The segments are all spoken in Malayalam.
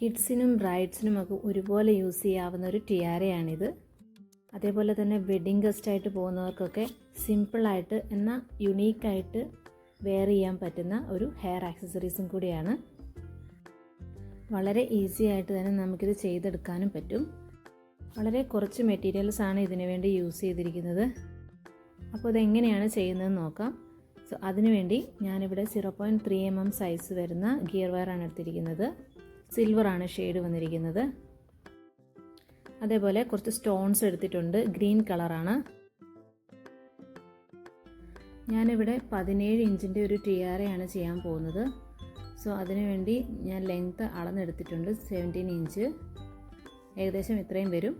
കിഡ്സിനും ബ്രൈഡ്സിനും ഒക്കെ ഒരുപോലെ യൂസ് ചെയ്യാവുന്ന ഒരു ടിയാരയാണിത്. അതേപോലെ തന്നെ വെഡ്ഡിങ് ഗസ്റ്റായിട്ട് പോകുന്നവർക്കൊക്കെ സിമ്പിളായിട്ട് എന്നാൽ യുണീക്കായിട്ട് വെയർ ചെയ്യാൻ പറ്റുന്ന ഒരു ഹെയർ ആക്സസറീസും കൂടിയാണ്. വളരെ ഈസി ആയിട്ട് തന്നെ നമുക്കിത് ചെയ്തെടുക്കാനും പറ്റും. വളരെ കുറച്ച് മെറ്റീരിയൽസ് ആണ് ഇതിനു വേണ്ടി യൂസ് ചെയ്തിരിക്കുന്നത്. അപ്പോൾ ഇതെങ്ങനെയാണ് ചെയ്യുന്നതെന്ന് നോക്കാം. സോ അതിനുവേണ്ടി ഞാനിവിടെ zero point three M M size വരുന്ന ഗിയർ വയറാണ് എടുത്തിരിക്കുന്നത്. സിൽവറാണ് ഷെയ്ഡ് വന്നിരിക്കുന്നത്. അതേപോലെ കുറച്ച് സ്റ്റോൺസ് എടുത്തിട്ടുണ്ട്. ഗ്രീൻ കളറാണ്. ഞാനിവിടെ പതിനേഴ് ഇഞ്ചിന്റെ ഒരു ടിയാറയാണ് ചെയ്യാൻ പോകുന്നത്. സോ അതിനുവേണ്ടി ഞാൻ ലെങ്ത്ത് അളന്നെടുത്തിട്ടുണ്ട്. Seventeen inch. ഏകദേശം ഇത്രയും വരും.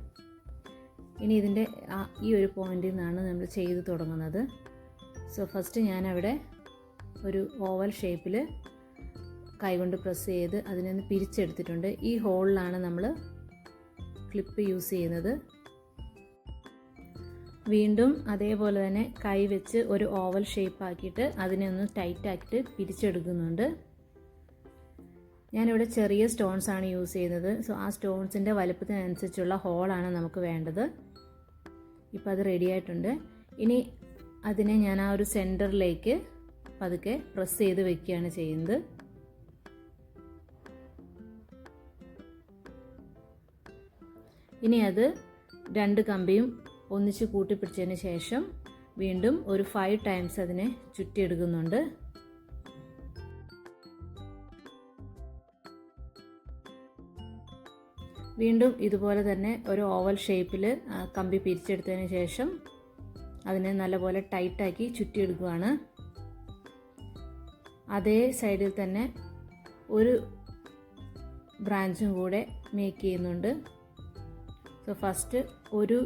ഇനി ഇതിന്റെ ഈ ഒരു പോയിന്റിൽ നിന്നാണ് നമ്മൾ ചെയ്ത് തുടങ്ങുന്നത്. സോ ഫസ്റ്റ് ഞാനവിടെ ഒരു ഓവൽ ഷേപ്പിൽ കൈകൊണ്ട് പ്രസ് ചെയ്ത് അതിനെ ഒന്ന് പിരിച്ചെടുത്തിട്ടുണ്ട്. ഈ ഹോളിലാണ് നമ്മൾ ക്ലിപ്പ് യൂസ് ചെയ്യുന്നത്. വീണ്ടും അതേപോലെ തന്നെ കൈ വെച്ച് ഒരു ഓവൽ ഷേപ്പ് ആക്കിയിട്ട് അതിനെ ഒന്ന് ടൈറ്റ് ആക്കിയിട്ട് പിരിച്ചെടുക്കുന്നുണ്ട്. ഞാനിവിടെ ചെറിയ സ്റ്റോൺസ് ആണ് യൂസ് ചെയ്യുന്നത്. സോ ആ സ്റ്റോൺസിന്റെ വലുപ്പത്തിനനുസരിച്ചുള്ള ഹോളാണ് നമുക്ക് വേണ്ടത്. ഇപ്പോൾ അത് റെഡി ആയിട്ടുണ്ട്. ഇനി അതിനെ ഞാൻ ആ ഒരു സെന്ററിലേക്ക് പതുക്കെ പ്രസ് ചെയ്ത് വെക്കുകയാണ് ചെയ്യുന്നത്. ഇനി അത് രണ്ട് കമ്പിയും ഒന്നിച്ച് കൂട്ടിപ്പിടിച്ചതിന് ശേഷം വീണ്ടും ഒരു ഫൈവ് ടൈംസ് അതിനെ ചുറ്റിയെടുക്കുന്നുണ്ട്. വീണ്ടും ഇതുപോലെ തന്നെ ഒരു ഓവൽ ഷേപ്പിൽ കമ്പി പിരിച്ചെടുത്തതിന് ശേഷം അതിനെ നല്ലപോലെ ടൈറ്റാക്കി ചുറ്റിയെടുക്കുകയാണ് അതേ സൈഡിൽ തന്നെ ഒരു ബ്രാഞ്ചും കൂടെ മേക്ക് ചെയ്യുന്നുണ്ട്. സോ ഫസ്റ്റ് ഒരു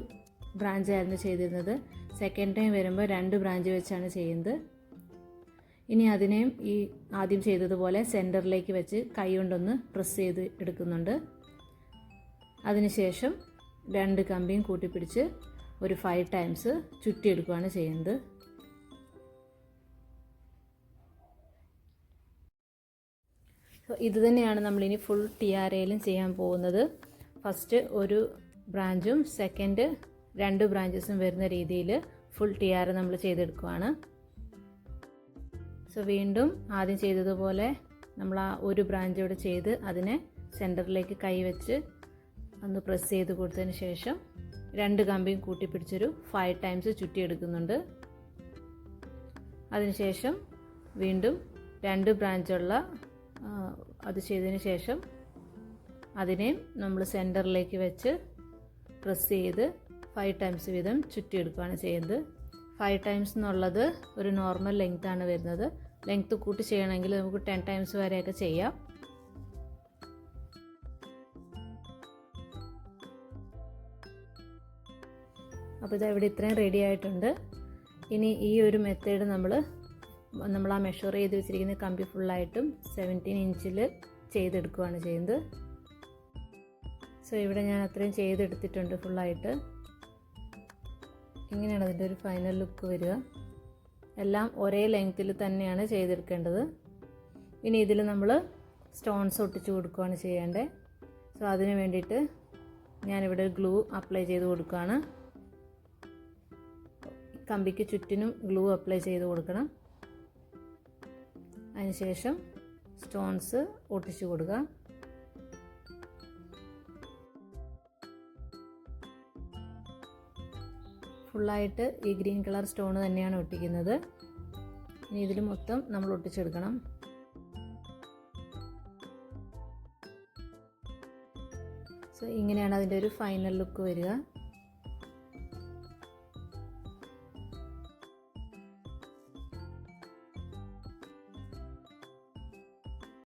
ബ്രാഞ്ചായിരുന്നു ചെയ്തിരുന്നത്. സെക്കൻഡ് ടൈം വരുമ്പോൾ രണ്ട് ബ്രാഞ്ച് വെച്ചാണ് ചെയ്യുന്നത്. ഇനി അതിനെയും ഈ ആദ്യം ചെയ്തതുപോലെ സെന്ററിലേക്ക് വെച്ച് കൈ കൊണ്ടൊന്ന് പ്രസ് ചെയ്ത് എടുക്കുന്നുണ്ട്. അതിനുശേഷം രണ്ട് കമ്പിയും കൂട്ടിപ്പിടിച്ച് ഒരു ഫൈവ് ടൈംസ് ചുറ്റിയെടുക്കുകയാണ് ചെയ്യുന്നത്. ഇത് തന്നെയാണ് നമ്മളിനി ഫുൾ ടി ആർ എയിലും ചെയ്യാൻ പോകുന്നത്. ഫസ്റ്റ് ഒരു ബ്രാഞ്ചും സെക്കൻഡ് രണ്ട് ബ്രാഞ്ചസും വരുന്ന രീതിയിൽ ഫുൾ ടി ആർ നമ്മൾ ചെയ്തെടുക്കുവാണ്. സോ വീണ്ടും ആദ്യം ചെയ്തതുപോലെ നമ്മൾ ആ ഒരു ബ്രാഞ്ച് ഇവിടെ ചെയ്ത് അതിനെ സെന്ററിലേക്ക് കൈവച്ച് ഒന്ന് പ്രസ് ചെയ്ത് കൊടുത്തതിന് ശേഷം രണ്ട് കമ്പിയും കൂട്ടിപ്പിടിച്ചൊരു ഫൈവ് ടൈംസ് ചുറ്റിയെടുക്കുന്നുണ്ട്. അതിനുശേഷം വീണ്ടും രണ്ട് ബ്രാഞ്ചുള്ള അത് ചെയ്തതിന് ശേഷം അതിനെയും നമ്മൾ സെന്ററിലേക്ക് വെച്ച് പ്രസ് ചെയ്ത് ഫൈവ് ടൈംസ് വീതം ചുറ്റിയെടുക്കുകയാണ് ചെയ്യുന്നത്. ഫൈവ് ടൈംസ് എന്നുള്ളത് ഒരു നോർമൽ ലെങ്ത് ആണ് വരുന്നത്. ലെങ്ത് കൂട്ടി ചെയ്യണമെങ്കിൽ നമുക്ക് ടെൻ ടൈംസ് വരെയൊക്കെ ചെയ്യാം. അപ്പോൾ ഇത് ഇവിടെ ഇത്രയും റെഡി ആയിട്ടുണ്ട്. ഇനി ഈ ഒരു മെത്തേഡ് നമ്മൾ നമ്മൾ ആ മെഷർ ചെയ്ത് വെച്ചിരിക്കുന്ന കമ്പി ഫുള്ളായിട്ടും സെവന്റീൻ ഇഞ്ചിൽ ചെയ്തെടുക്കുകയാണ് ചെയ്യുന്നത്. സോ ഇവിടെ ഞാൻ അത്രയും ചെയ്തെടുത്തിട്ടുണ്ട് ഫുള്ളായിട്ട് ഇങ്ങനെയാണ് അതിന്റെ ഒരു ഫൈനൽ ലുക്ക് വരിക. എല്ലാം ഒരേ ലെങ്ത്തിൽ തന്നെയാണ് ചെയ്തെടുക്കേണ്ടത്. ഇനി ഇതിൽ നമ്മൾ സ്റ്റോൺസ് ഒട്ടിച്ച് കൊടുക്കുകയാണ് ചെയ്യേണ്ടത് സോ അതിന് വേണ്ടിയിട്ട് ഞാനിവിടെ ഗ്ലൂ അപ്ലൈ ചെയ്ത് കൊടുക്കുകയാണ്. കമ്പിക്ക് ചുറ്റിനും ഗ്ലൂ അപ്ലൈ ചെയ്ത് കൊടുക്കണം. അതിനുശേഷം സ്റ്റോൺസ് ഒട്ടിച്ചു കൊടുക്കുക. ഫുള്ളായിട്ട് ഈ ഗ്രീൻ കളർ സ്റ്റോൺ തന്നെയാണ് ഒട്ടിക്കുന്നത്. ഇനി ഇതിൽ മൊത്തം നമ്മൾ ഒട്ടിച്ചെടുക്കണം. സോ ഇങ്ങനെയാണ് അതിന്റെ ഒരു ഫൈനൽ ലുക്ക് വരിക.